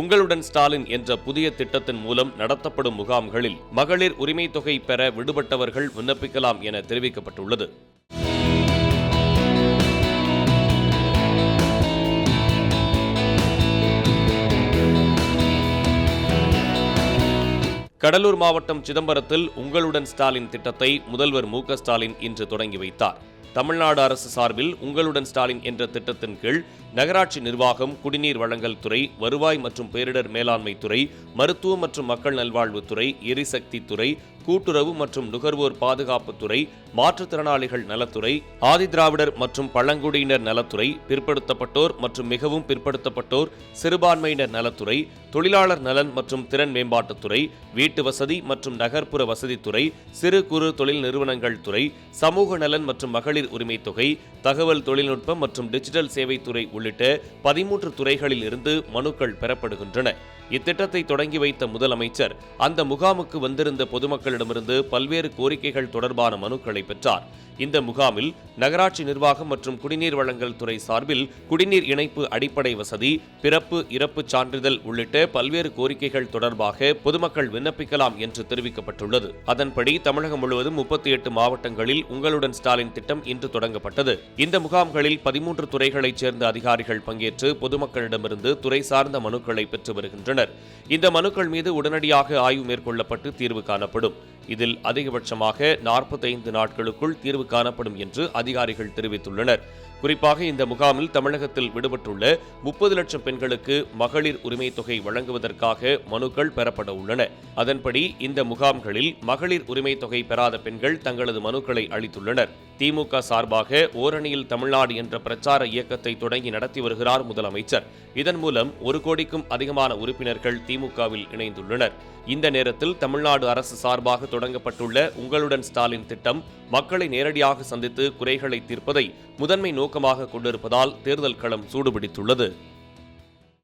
உங்களுடன் ஸ்டாலின் என்ற புதிய திட்டத்தின் மூலம் நடத்தப்படும் முகாம்களில் மகளிர் உரிமை தொகை பெற விடுபட்டவர்கள் விண்ணப்பிக்கலாம் என தெரிவிக்கப்பட்டுள்ளது. கடலூர் மாவட்டம் சிதம்பரத்தில் உங்களுடன் ஸ்டாலின் திட்டத்தை முதல்வர் மு ஸ்டாலின் இன்று தொடங்கி வைத்தார். தமிழ்நாடு அரசு சார்பில் உங்களுடன் ஸ்டாலின் என்ற திட்டத்தின் கீழ் நகராட்சி நிர்வாகம் குடிநீர் வழங்கல் துறை வருவாய் மற்றும் பேரிடர் மேலாண்மை துறை மருத்துவ மற்றும் மக்கள் நல்வாழ்வுத்துறை எரிசக்தி துறை கூட்டுறவு மற்றும் நுகர்வோர் பாதுகாப்புத்துறை மாற்றுத்திறனாளிகள் நலத்துறை ஆதிதிராவிடர் மற்றும் பழங்குடியினர் நலத்துறை பிற்படுத்தப்பட்டோர் மற்றும் மிகவும் பிற்படுத்தப்பட்டோர் சிறுபான்மையினர் நலத்துறை தொழிலாளர் நலன் மற்றும் திறன் மேம்பாட்டுத்துறை வீட்டு வசதி மற்றும் நகர்ப்புற வசதித்துறை சிறு குறு தொழில் நிறுவனங்கள் துறை சமூக நலன் மற்றும் மகளிர் உரிமைத் தொகை தகவல் தொழில்நுட்பம் மற்றும் டிஜிட்டல் சேவைத்துறை உள்ளிட்ட பதிமூன்று துறைகளில் இருந்து மனுக்கள் பெறப்படுகின்றன. இத்திட்டத்தை தொடங்கி வைத்த முதலமைச்சர் அந்த முகாமுக்கு வந்திருந்த பொதுமக்கள் பொதுமக்களிடமிருந்து பல்வேறு கோரிக்கைகள் தொடர்பான மனுக்களை பெற்றார். இந்த முகாமில் நகராட்சி நிர்வாகம் மற்றும் குடிநீர் வழங்கல் துறை சார்பில் குடிநீர் இணைப்பு அடிப்படை வசதி பிறப்பு இறப்பு சான்றிதழ் உள்ளிட்ட பல்வேறு கோரிக்கைகள் தொடர்பாக பொதுமக்கள் விண்ணப்பிக்கலாம் என்று தெரிவிக்கப்பட்டுள்ளது. அதன்படி தமிழகம் முழுவதும் முப்பத்தி எட்டு மாவட்டங்களில் உங்களுடன் ஸ்டாலின் திட்டம் இன்று தொடங்கப்பட்டது. இந்த முகாம்களில் பதிமூன்று துறைகளைச் சேர்ந்த அதிகாரிகள் பங்கேற்று பொதுமக்களிடமிருந்து துறை சார்ந்த மனுக்களை பெற்று வருகின்றனர். இந்த மனுக்கள் மீது உடனடியாக ஆய்வு மேற்கொள்ளப்பட்டு தீர்வு காணப்படும். இதில் அதிகபட்சமாக நாற்பத்தைந்து நாட்களுக்குள் தீர்வு காணப்படும் என்று அதிகாரிகள் தெரிவித்துள்ளனர். குறிப்பாக இந்த முகாமில் தமிழகத்தில் விடுபட்டுள்ள முப்பது லட்சம் பெண்களுக்கு மகளிர் உரிமை தொகை வழங்குவதற்காக மனுக்கள் பெறப்பட உள்ளன. அதன்படி இந்த முகாம்களில் மகளிர் உரிமை தொகை பெறாத பெண்கள் தங்களது மனுக்களை அளித்துள்ளனர். திமுக சார்பாக ஓரணியில் தமிழ்நாடு என்ற பிரச்சார இயக்கத்தை தொடங்கி நடத்தி வருகிறார் முதலமைச்சர். இதன் மூலம் ஒரு கோடிக்கும் அதிகமான உறுப்பினர்கள் திமுகவில் இணைந்துள்ளனர். இந்த நேரத்தில் தமிழ்நாடு அரசு சார்பாக தொடங்கப்பட்டுள்ள உங்களுடன் ஸ்டாலின் திட்டம் மக்களை நேரடியாக சந்தித்து குறைகளை தீர்ப்பதை முதன்மை நோக்கமாக கொண்டிருப்பதால் தேர்தல் களம் சூடுபிடித்துள்ளது.